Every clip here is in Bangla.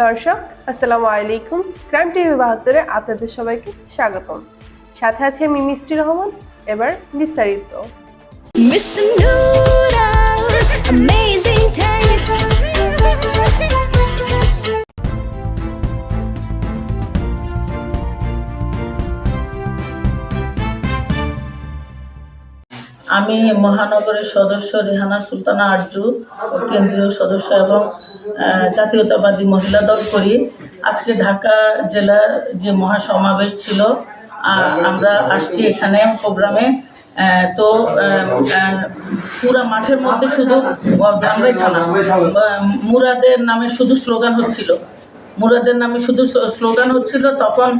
দর্শক, আসসালামু আলাইকুম। ক্রাইম টিভি বাহাত্তরে আপনাদের সবাইকে স্বাগতম। সাথে আছে আমি মিষ্টি রহমান, এবার বিস্তারিত। Mr. আমি মহানগরের সদস্য রেহানা সুলতানা আরজু কেন্দ্রীয় সদস্য এবং জাতীয়তাবাদী মহিলা দল করি। আজকে ঢাকা জেলার যে মহাসমাবেশ ছিল আমরা আসছি এখানে প্রোগ্রামে। তো পুরা মাঠের মধ্যে শুধু ধামরাই থানা মুরাদের নামে শুধু স্লোগান হচ্ছিল। মুরাদের নামে শুধু স্লোগান হচ্ছিল, তখন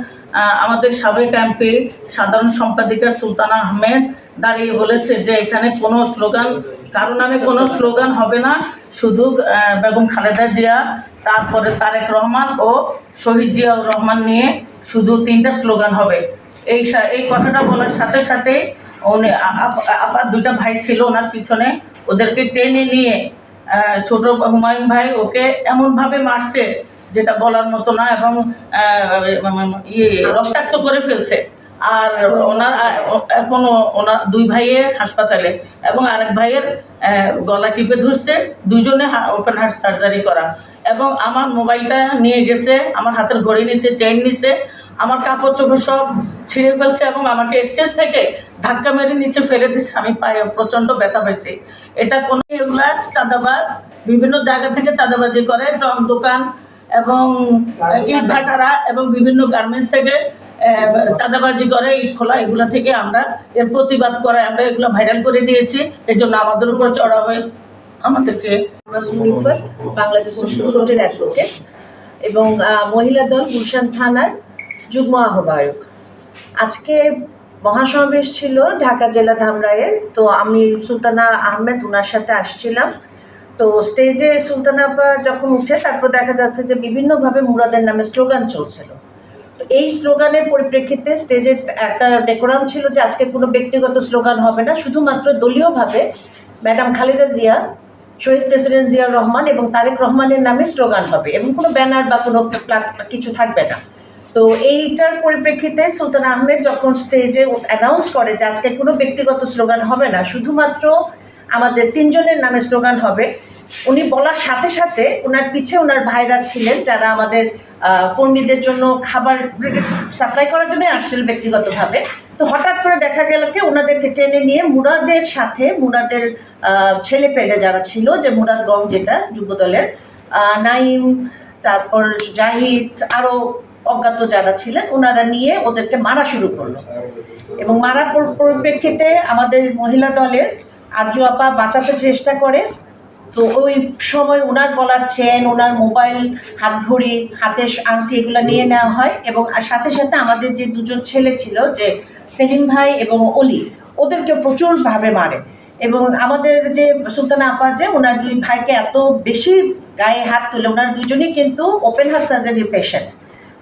আমাদের সাবেক এমপি, সাধারণ সম্পাদিকা সুলতানা আহমেদ দাঁড়িয়ে বলেছে যে এখানে কোনো স্লোগান, কারও নামে কোনো স্লোগান হবে না, শুধু বেগম খালেদা জিয়া, তারপরে তারেক রহমান ও শহীদ জিয়াউর রহমান নিয়ে শুধু তিনটা স্লোগান হবে। এই এই কথাটা বলার সাথে সাথে উনি আপার দুইটা ভাই ছিল ওনার পিছনে, ওদেরকে টেনে নিয়ে ছোট হুমায়ুন ভাই ওকে এমনভাবে মারছে যেটা বলার মতো না এবং ইয়ে রক্তাক্ত করে ফেলছে। আর ওনার এখনও ওনার দুই ভাইয়ে হাসপাতালে এবং আরেক ভাইয়ের গলা টিপে ধরছে। দুজনে ওপেন হার্ট সার্জারি করা। এবং আমার মোবাইলটা নিয়ে গেছে, আমার হাতের ঘড়ি নিছে চেইন নিছে, আমার কাপড় চোপড় সব ছিঁড়ে ফেলছে এবং আমাকে স্টেজ থেকে ধাক্কা মেরে নিচে ফেলে দিচ্ছে আমি পায়ে প্রচণ্ড ব্যথা পাইছি। এটা কোনো চাঁদাবাজ, বিভিন্ন জায়গা থেকে চাঁদাবাজি করে টক দোকান এবং ইট ভাটারা এবং বিভিন্ন গার্মেন্টস থেকে চাঁদাবাজি করে, ইট খোলা, এগুলো থেকে আমরা এর প্রতিবাদ করে আমরা এগুলো ভাইরাল করে দিয়েছি। এই জন্য আমাদের উপর চড়া হয়ে আমাদেরকে বাংলাদেশ সুপ্রিম অ্যাডভোকেট এবং মহিলা দল গুলশান থানার যুগ্ম আহ্বায়ক। আজকে মহাসমাবেশ ছিল ঢাকা জেলা ধামরাইয়ের, তো আমি সুলতানা আহমেদ ওনার সাথে আসছিলাম। তো স্টেজে সুলতানা আপা যখন উঠে, তারপর দেখা যাচ্ছে যে বিভিন্নভাবে মুরাদের নামে স্লোগান চলছিল। তো এই স্লোগানের পরিপ্রেক্ষিতে স্টেজের একটা ডেকোরাম ছিল যে আজকে কোনো ব্যক্তিগত স্লোগান হবে না, শুধুমাত্র দলীয়ভাবে ম্যাডাম খালেদা জিয়া, শহীদ প্রেসিডেন্ট জিয়াউর রহমান এবং তারেক রহমানের নামে স্লোগান হবে এবং কোনো ব্যানার বা কোনো কিছু থাকবে না। তো এইটার পরিপ্রেক্ষিতে সুলতান আহমেদ যখন স্টেজে অ্যানাউন্স করে যে আজকে কোনো ব্যক্তিগত স্লোগান হবে না, শুধুমাত্র আমাদের তিনজনের নামে স্লোগান হবে উনি বলার সাথে সাথে ওনার পিছে ওনার ভাইরা ছিলেন যারা আমাদের কর্মীদের জন্য খাবার সাপ্লাই করার জন্য আসছিল ব্যক্তিগতভাবে। তো হঠাৎ করে দেখা গেল কি ওনাদেরকে টেনে নিয়ে মুরাদের সাথে, মুরাদের ছেলে পেলে যারা ছিল, যে মুরাদগঞ্জ যেটা যুবদলের নাইম, তারপর জাহিদ আরও অজ্ঞাত যারা ছিলেন ওনারা নিয়ে ওদেরকে মারা শুরু করল। এবং মারা পরিপ্রেক্ষিতে আমাদের মহিলা দলের আর্য আপা বাঁচাতে চেষ্টা করে তো ওই সময় ওনার গলার চেন ওনার মোবাইল হাত ঘড়ি, হাতের আংটি এগুলো নিয়ে নেওয়া হয় এবং সাথে সাথে আমাদের যে দুজন ছেলে ছিল, যে সেলিম ভাই এবং অলি, ওদেরকে প্রচুরভাবে মারে। এবং আমাদের যে সুলতানা আপা যে ওনার দুই ভাইকে এত বেশি গায়ে হাত তুলে ওনার দুজনেই কিন্তু ওপেন হার্ট সার্জারির পেশেন্ট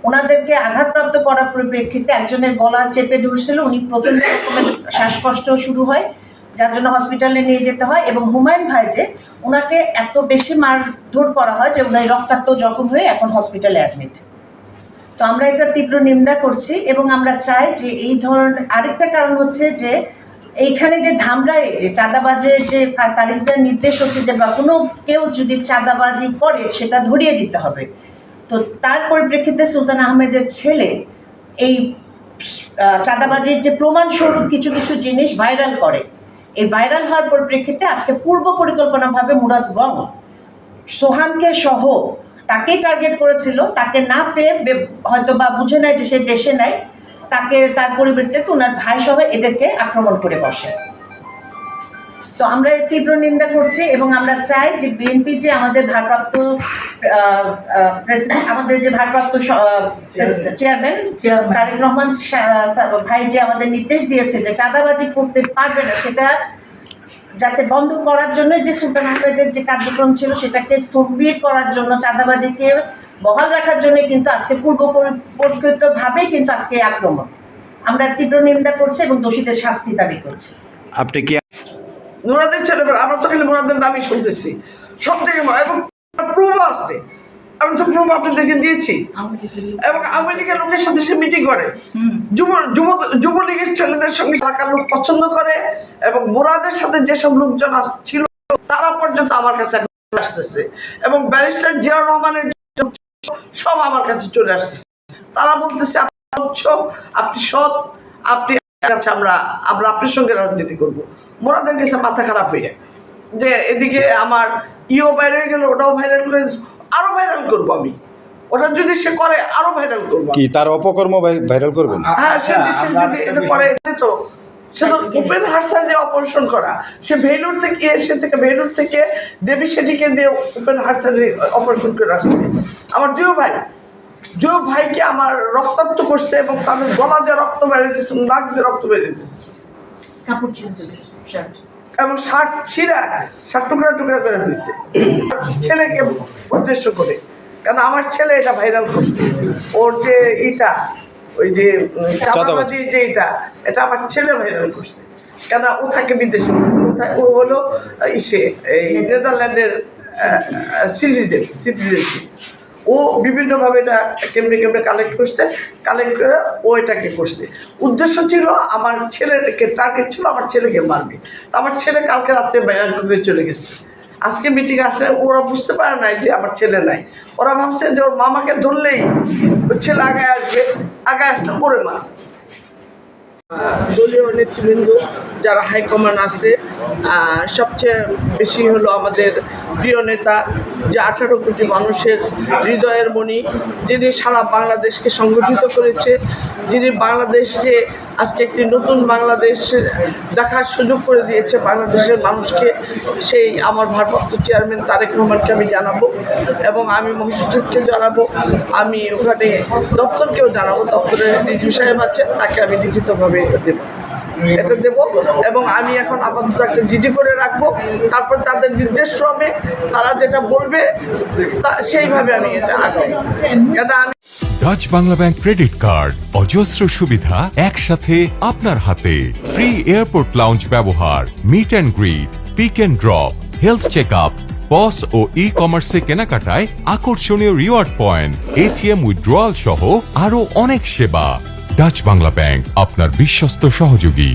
ওনাদেরকে আঘাতপ্রাপ্ত করার পরিপ্রেক্ষিতে একজনের গলা চেপে ধরছিল, উনি প্রচণ্ড রকমের শ্বাসকষ্ট শুরু হয়। যার জন্য হসপিটালে নিয়ে যেতে হয় এবং হুমায়ুন ভাই যে ওনাকে এত বেশি মারধর করা হয় যে উনি রক্তাক্ত জখম হয়ে এখন হসপিটালে অ্যাডমিট তো আমরা এটা তীব্র নিন্দা করছি এবং আমরা চাই যে এই ধরনের আরেকটা কারণ হচ্ছে যে এইখানে যে ধামরায় যে চাঁদাবাজের যে তারিখের নির্দেশ হচ্ছে যে বা কোনো কেউ যদি চাঁদাবাজি করে সেটা ধরিয়ে দিতে হবে। তো তার পরিপ্রেক্ষিতে সুলতান আহমেদের ছেলে এই চাঁদাবাজির যে প্রমাণস্বরূপ কিছু কিছু জিনিস ভাইরাল করে। এই ভাইরাল হওয়ার পরিপ্রেক্ষিতে আজকে পূর্ব পরিকল্পনাভাবে মুরাদগঞ্জ সোহানকে সহ তাকেই টার্গেট করেছিল। তাকে না পেয়ে হয়তো বা বুঝে নেয় যে সে দেশে নেয় তাকে তার পরিবর্তে ওনার ভাই সহ এদেরকে আক্রমণ করে বসে। তো আমরা এর তীব্র নিন্দা করছি এবং আমরা চাই যে বিএনপি যে আমাদের ভারপ্রাপ্ত প্রেসিডেন্ট আমাদের যে ভারপ্রাপ্ত চেয়ারম্যান তারেক রহমান ভাই যে আমাদের নির্দেশ দিয়েছে যে চাঁদাবাজি করতে পারবে না সেটা যাতে বন্ধ করার জন্য যে সুলতান আহমেদের যে কার্যক্রম ছিল সেটাকে স্থবির করার জন্য চাঁদাবাজিকে বহাল রাখার জন্য কিন্তু আজকে পূর্ব পরিকল্পিতভাবেই কিন্তু আজকে আক্রমণ। আমরা তীব্র নিন্দা করছি এবং দোষীদের শাস্তি দাবি করছি। আপনি কি মুরাদের ছেলেমেয়েরা আমরা তো খালি মুরাদের নামই শুনতেছি। সব থেকে এবং প্রুভ আছে আমি তো প্রুফ আপনাদেরকে দিয়েছি। এবং আওয়ামী লীগের লোকের সাথে সে মিটিং করে। যুব যুব যুবলীগের ছেলেদের সঙ্গে এলাকার লোক পছন্দ করে এবং মোরাদের সাথে যেসব লোকজন ছিল তারা পর্যন্ত আমার কাছে আসতেছে। এবং ব্যারিস্টার জিয়াউর রহমানের সব আমার কাছে চলে আসতেছে। তারা বলতেছে আপনি আপনি সৎ আপনি কাছে আমরা আমরা আপনার সঙ্গে রাজনীতি করব। মোরাদের গেছে মাথা খারাপ হয়ে যে এদিকে আমার ইও ভাইরাল গেল ওটাও ভাইরাল করে আরও ভাইরাল করব আমি। ওটা যদি সে করে আরও ভাইরাল করব কি তার অপকর্ম ভাই- ভাইরাল করবেন হ্যাঁ সে সে যদি এটা করে তো সে তো ওপেন হার্ট সার্জারি অপারেশন করা। সে ভেলুর থেকে এসে থেকে ভেলুর থেকে দেবী সেটিকে দিয়ে অপারেশন করে আসছে। আমার দুই ভাই দুই ভাইকে আমার রক্তাক্ত করছে এবং তাদের গলা দিয়ে রক্ত বেরোতেছে নাক দিয়ে রক্ত বেরোতেছে কাপড় শার্ট এবং শার্ট ছিঁড়া শার্ট টুকরা টুকরা করে ফেলছে। ছেলেকে উদ্দেশ্য করে। কারণ আমার ছেলে এটা ভাইরাল করছে। ওর যে এটা ওই যে চাঁদাবাজি। যে এটা এটা আমার ছেলে ভাইরাল করছে। কেন ও থাকে বিদেশে? ও হলো ইসে এই নেদারল্যান্ডের সিটিজেন সিটিজেনশিপ ও বিভিন্নভাবে এটা কেমনে কেমনে কালেক্ট করছে কালেক্ট করে ও এটাকে করছে। উদ্দেশ্য ছিল আমার ছেলেকে টার্গেট ছিল, আমার ছেলেকে মারবে। আমার ছেলে কালকে রাত্রে ব্যাংককে চলে গেছে। আজকে মিটিং আসলে ওরা বুঝতে পারে নাই যে আমার ছেলে নাই। ওরা ভাবছে যে ওর মামাকে ধরলেই ওর ছেলে আগে আসবে, আগে আসলে ওরে মা দলীয় নেতৃবৃন্দ যারা হাইকমান্ড আছে সবচেয়ে বেশি হলো আমাদের প্রিয় নেতা, যে আঠারো কোটি মানুষের হৃদয়ের মণি, যিনি সারা বাংলাদেশকে সংগঠিত করেছে, যিনি বাংলাদেশকে আজকে একটি নতুন বাংলাদেশ দেখার সুযোগ করে দিয়েছে বাংলাদেশের মানুষকে, সেই আমার ভারপ্রাপ্ত চেয়ারম্যান তারেক রহমানকে আমি জানাব এবং আমি মহাসচিবকে জানাব। আমি ওখানে দপ্তরকেও জানাব, দপ্তরের রিজু সাহেব আছে তাকে আমি লিখিতভাবে দেবো। এটা দেব এবং আমি এখন আপাতত একটা জিডি করে রাখব। তারপর তাদের নির্দেশ ক্রমে তারা যেটা বলবে সেইভাবে আমি এটা আগাবো। কেন আমি Dutch Bangla bank credit card অজস্র সুবিধা একসাথে আপনার হাতে। ফ্রি এয়ারপোর্ট লাউঞ্জ ব্যবহার meet and greet pick and drop health check up POS ও ই কমার্সে কেনাকাটায় আকর্ষণীয় রিওয়ার্ড পয়েন্ট এটিএম উইথড্রয়াল সহ আরও অনেক সেবা। ডাচ বাংলা ব্যাংক আপনার বিশ্বস্ত সহযোগী।